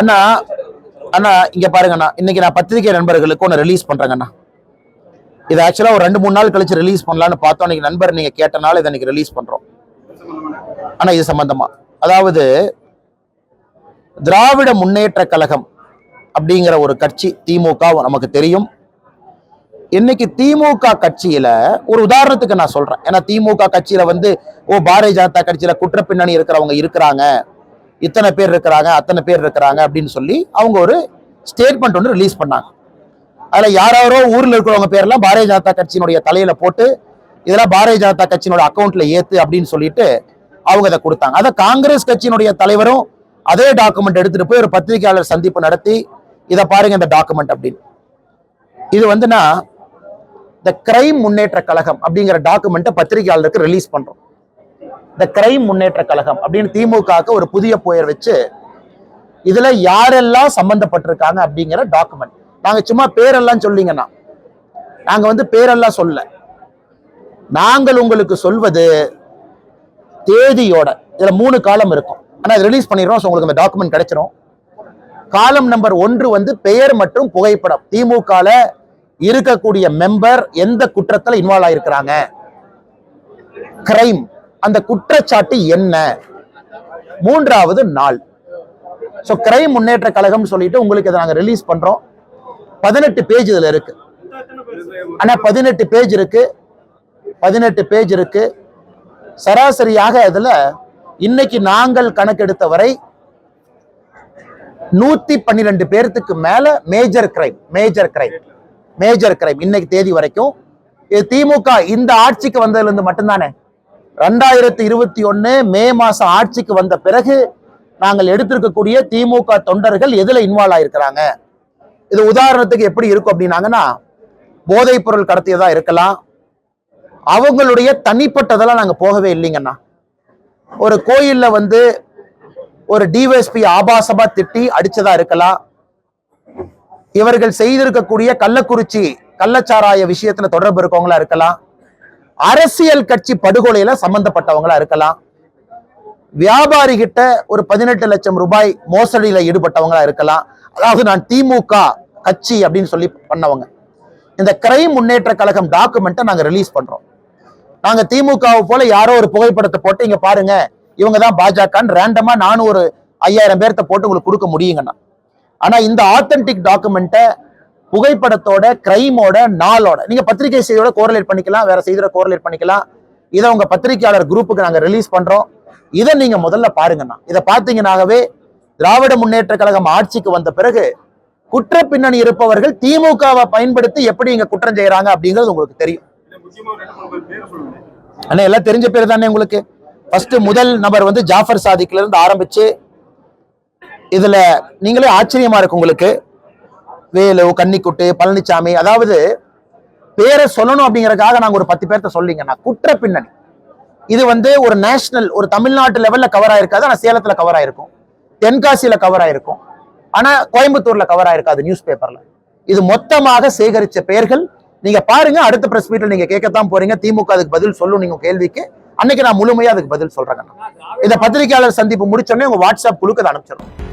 அண்ணா அண்ணா இங்க பாருங்கண்ணா. இன்னைக்கு நான் பத்திரிகை நண்பர்களுக்கு ஒன்று ரிலீஸ் பண்றேங்கண்ணா. இது ஆக்சுவலா ஒரு ரெண்டு மூணு நாள் கழிச்சு ரிலீஸ் பண்ணலான்னு பார்த்தோம். இன்னைக்கு நண்பர் நீங்க கேட்டனால இதை இன்னைக்கு ரிலீஸ் பண்றோம். அண்ணா இது சம்பந்தமா. அதாவது திராவிட முன்னேற்ற கழகம் அப்படிங்கிற ஒரு கட்சி திமுக நமக்கு தெரியும். இன்னைக்கு திமுக கட்சியில ஒரு உதாரணத்துக்கு நான் சொல்றேன். ஏன்னா திமுக கட்சியில வந்து ஓ பாரதிய ஜனதா கட்சியில குற்ற பின்னணி இருக்கிறவங்க இருக்கிறாங்க. இத்தனை பேர் இருக்கிறாங்க அத்தனை பேர் இருக்கிறாங்க அப்படின்னு சொல்லி அவங்க ஒரு ஸ்டேட்மெண்ட் ஒன்று ரிலீஸ் பண்ணாங்க. அதில் யாராரோ ஊரில் இருக்கிறவங்க பேரெல்லாம் பாரதிய ஜனதா கட்சியினுடைய தலையில் போட்டு இதெல்லாம் பாரதிய ஜனதா கட்சியினோட அக்கௌண்ட்ல ஏத்து அப்படின்னு சொல்லிட்டு அவங்க இதை கொடுத்தாங்க. அதை காங்கிரஸ் கட்சியினுடைய தலைவரும் அதே டாக்குமெண்ட் எடுத்துட்டு போய் ஒரு பத்திரிகையாளர் சந்திப்பு நடத்தி இதை பாருங்க இந்த டாக்குமெண்ட் அப்படின்னு. இது வந்துன்னா த கிரைம் முன்னேற்ற கழகம் அப்படிங்கிற டாக்குமெண்ட்டை பத்திரிகையாளருக்கு ரிலீஸ் பண்றோம். த கிரைம் முன்னேற்ற கழகம் அப்படின்னு திமுகவுக்கு ஒரு புதிய புயர் வச்சு இதுல யாரெல்லாம் சம்பந்தப்பட்டிருக்காங்க அப்படிங்கிற டாக்குமெண்ட் நாங்க சும்மா பேரெல்லாம் சொல்லிங்கன்னா நாங்க வந்து பேரெல்லாம் சொல்ல. நாங்கள் உங்களுக்கு சொல்வது தேதியோட இதுல மூணு காலம் இருக்கும். ஆனா ரிலீஸ் பண்ணிடுறோம் ஸோ உங்களுக்கு அந்த டாக்குமெண்ட் கிடைச்சிரும். காலம் நம்பர் ஒன்று வந்து பெயர் மற்றும் புகைப்படம். திமுகல இருக்கக்கூடிய மெம்பர் எந்த குற்றத்துல இன்வால்வ் ஆயிருக்கிறாங்க? கிரைம் அந்த குற்றச்சாட்டு என்ன? மூன்றாவது நாள். ஸோ கிரைம் முன்னேற்ற கழகம் சொல்லிட்டு உங்களுக்கு இதை நாங்கள் ரிலீஸ் பண்றோம். பதினெட்டு பேஜ் இதில் இருக்கு. ஆனா பதினெட்டு பேஜ் இருக்கு. பதினெட்டு பேஜ் இருக்கு. சராசரியாக அதுல இன்னைக்கு நாங்கள் கணக்கெடுத்த வரை நூத்தி பன்னிரெண்டு பேர்த்துக்கு மேல major crime major crime major crime இன்னைக்கு தேதி வரைக்கும். இது திமுக இந்த ஆட்சிக்கு வந்ததுல இருந்து மட்டும்தானே? ரெண்டாயிரத்தி இருபத்தி ஒன்று மே மாதம் ஆட்சிக்கு வந்த பிறகு நாங்கள் எடுத்திருக்கக்கூடிய திமுக தொண்டர்கள் எதில் இன்வால்வ் ஆயிருக்கிறாங்க? இது உதாரணத்துக்கு எப்படி இருக்கும் அப்படின்னாங்கன்னா போதைப் பொருள் கடத்தியதாக இருக்கலாம். அவங்களுடைய தனிப்பட்டதெல்லாம் நாங்கள் போகவே இல்லைங்கண்ணா. ஒரு கோயிலில் வந்து ஒரு டிவைஎஸ்பி ஆபாசமா திட்டி அடிச்சதா இருக்கலாம். இவர்கள் செய்திருக்கக்கூடிய கள்ளக்குறிச்சி கள்ளச்சாராய விஷயத்துல தொடர்பு இருக்கவங்களா இருக்கலாம். அரசியல் கட்சி படுகொலையில சம்பந்தப்பட்டவங்களா இருக்கலாம். வியாபாரி கிட்ட ஒரு பதினெட்டு லட்சம் ரூபாய் மோசடியில ஈடுபட்டவங்களா இருக்கலாம். அதாவது நான் திமுக கட்சி அப்படின்னு சொல்லி பண்ணவங்க. இந்த கிரைம் முன்னேற்ற கழகம் டாக்குமெண்ட்டை நாங்க ரிலீஸ் பண்றோம். நாங்க திமுகவை போல யாரோ ஒரு புகைப்படத்தை போட்டு இங்க பாருங்க இவங்க தான் பாஜகன்னு ரேண்டமா நானும் ஒரு ஐயாயிரம் பேர்த்த போட்டு உங்களுக்கு கொடுக்க முடியுங்கண்ணா. ஆனா இந்த ஆத்தென்டிக் டாக்குமெண்ட்டை புகைப்படத்தோட கிரைமோட நாளோட. நீங்க பத்திரிகை செய்தியோட கோரலேட் பண்ணிக்கலாம் வேற செய்தியோட கோரலேட் பண்ணிக்கலாம். இதை உங்க பத்திரிகையாளர் குரூப்புக்கு நாங்க ரிலீஸ் பண்றோம். இதை நீங்க முதல்ல பாருங்கண்ணா. இதை பார்த்தீங்கன்னாகவே திராவிட முன்னேற்ற கழகம் ஆட்சிக்கு வந்த பிறகு குற்ற பின்னணி இருப்பவர்கள் திமுகவை பயன்படுத்தி எப்படி இங்க குற்றம் செய்யறாங்க அப்படிங்கிறது உங்களுக்கு தெரியும். அண்ணா எல்லாம் தெரிஞ்ச பேர் தானே உங்களுக்கு? ஃபர்ஸ்ட் முதல் நபர் வந்து ஜாஃபர் சாதிக்ல இருந்து ஆரம்பிச்சு இதுல நீங்களே ஆச்சரியமா இருக்கு உங்களுக்கு. வேலு கன்னிக்குட்டு பழனிசாமி அதாவது பேரை சொல்லணும் அப்படிங்கறதுக்காக நாங்க ஒரு பத்து பேர்த்த சொல்லிங்கன்னா குற்ற பின்னணி. இது வந்து ஒரு நேஷனல் ஒரு தமிழ்நாட்டு லெவல்ல கவர் ஆயிருக்காது. ஆனா சேலத்துல கவர் ஆயிருக்கும். தென்காசியில கவர் ஆயிருக்கும். ஆனா கோயம்புத்தூர்ல கவர் ஆயிருக்காது நியூஸ் பேப்பர்ல இது மொத்தமாக சேகரிச்ச பெயர்கள். நீங்க பாருங்க அடுத்த பிரஸ் மீட்ல நீங்க கேட்கத்தான் போறீங்க. திமுக அதுக்கு பதில் சொல்லும் நீங்க கேள்விக்கு. அன்னைக்கு நான் முழுமையா அதுக்கு பதில் சொல்றேங்க. இந்த பத்திரிகையாளர் சந்திப்பு முடிச்சோடனே உங்க வாட்ஸ்அப் குழுக்கு அதை அனுப்பிச்சிடும்